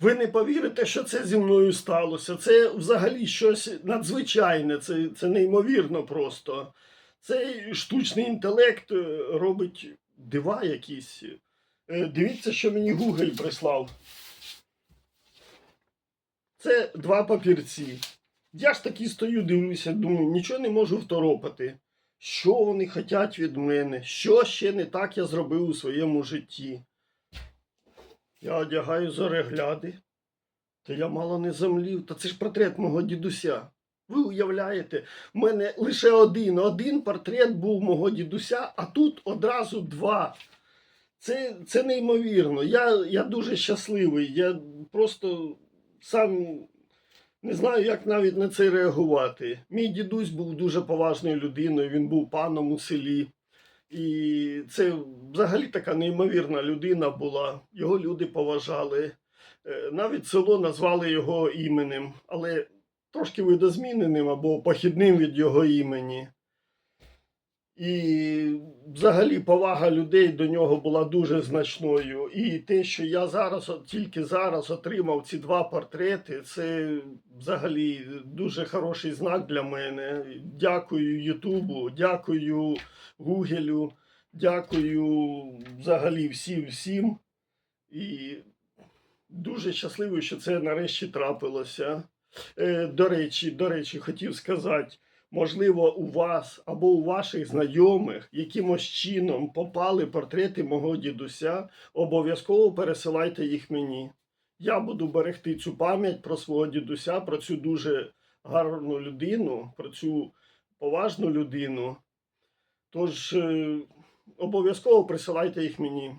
Ви не повірите, що це зі мною сталося. Це взагалі щось надзвичайне, це, це неймовірно просто. Цей штучний інтелект е, робить дива якісь. Е, Дивіться, що мені Google прислав. Це два папірці. Я ж таки стою, дивлюся, думаю, нічого не можу второпати. Що вони хочуть від мене? Що ще не так я зробив у своєму житті? Я одягаю зорегляди. Та я мало не замлів. Та це ж портрет мого дідуся. Ви уявляєте, в мене лише один, один портрет був мого дідуся, а тут одразу два. Це, це неймовірно. Я, я дуже щасливий. Я просто сам не знаю, як навіть на це реагувати. Мій дідусь був дуже поважною людиною, він був паном у селі. І це взагалі така неймовірна людина була. Його люди поважали. Е, Навіть село назвали його іменем, але трошки видозміненим або похідним від його імені. І взагалі повага людей до нього була дуже значною. І те, що я зараз, тільки зараз отримав ці два портрети, це взагалі дуже хороший знак для мене. Дякую Ютубу, дякую Гугелю, дякую взагалі всім всім. І дуже щасливий, що це нарешті трапилося. Е, до речі, до речі, хотів сказати. Можливо, у вас або у ваших знайомих якимось чином попали портрети мого дідуся, обов'язково пересилайте їх мені. Я буду берегти цю пам'ять про свого дідуся, про цю дуже гарну людину, про цю поважну людину. Тож е, обов'язково присилайте їх мені.